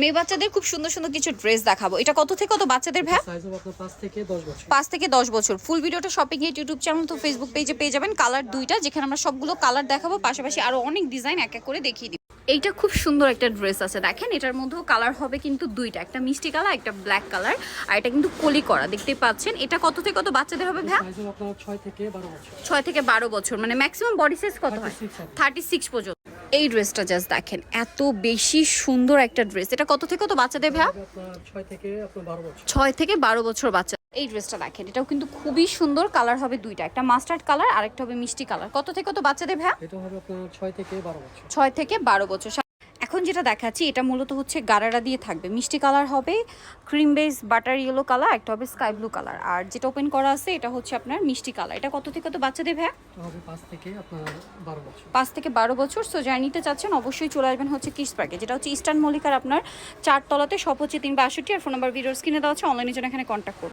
মেয়ে বাচ্চাদের খুব সুন্দর সুন্দর কিছু ড্রেস দেখাবো। এটা কত থেকে কত বাচ্চাদের ভ্যা পাঁচ থেকে দশ বছর। ফুল ভিডিওটা শপিং এর ইউটিউব চ্যানেল তো ফেসবুক পেজে পেয়ে যাবেন। কালার দুইটা যেখানে আমরা সবগুলো কালার দেখাবো। পাশাপাশি আরও অনেক ডিজাইন এক এক করে দেখিয়ে দিই এইটা খুব সুন্দর একটা ড্রেস আছে। দেখেন এটার মধ্যেও কালার হবে কিন্তু দুইটা। একটা মিষ্টি কালার একটা ব্ল্যাক কালার আর এটা কিন্তু কলি করা। দেখতেই পাচ্ছেন এটা কত থেকে কত বাচ্চাদের হবে ভ্যা সাইজ হবে আপনার ছয় থেকে বারো বছর। ছয় থেকে বারো বছর। মানে ম্যাক্সিমাম বডি সাইজ কত হয়? থার্টি সিক্স পর্যন্ত। এই ড্রেসটা জাস্ট দেখেন এত বেশি সুন্দর একটা ড্রেস। এটা কত থেকে তো বাচ্চাদের ভ্যা ছয় থেকে বারো বছর। ছয় থেকে বারো বছর বাচ্চা। এই ড্রেসটা দেখেন এটাও কিন্তু খুবই সুন্দর কালার হবে দুইটা একটা মাস্টার্ড কালার আর একটা হবে মিষ্টি কালার কত থেকে তো বাচ্চাদের আপনার ছয় থেকে বারো বছর। ছয় থেকে বারো বছর। এখন যেটা দেখাচ্ছি এটা মূলত হচ্ছে গারারা দিয়ে থাকবে। মিষ্টি কালার হবে cream base butter yellow colour একটা হবে স্কাই ব্লু কালার। আর যেটা ওপেন করা আছে এটা হচ্ছে আপনার মিষ্টি কালার। এটা কত থেকে কত বাচ্চাদের ভ্যা পাঁচ থেকে বারো বছর। পাঁচ থেকে বারো বছর। সো যারা নিতে চাচ্ছেন অবশ্যই চলে আসবেন হচ্ছে কিস পার্কে যেটা হচ্ছে ইস্টার্ন মল্লিকার আপনার চারতলাতে সব হচ্ছে তিন বাষট্টি আর ফোন নাম্বার ভিডিওর স্ক্রিনে দেওয়া আছে। অনলাইনে জন্য এখানে কন্ট্যাক্ট করুন।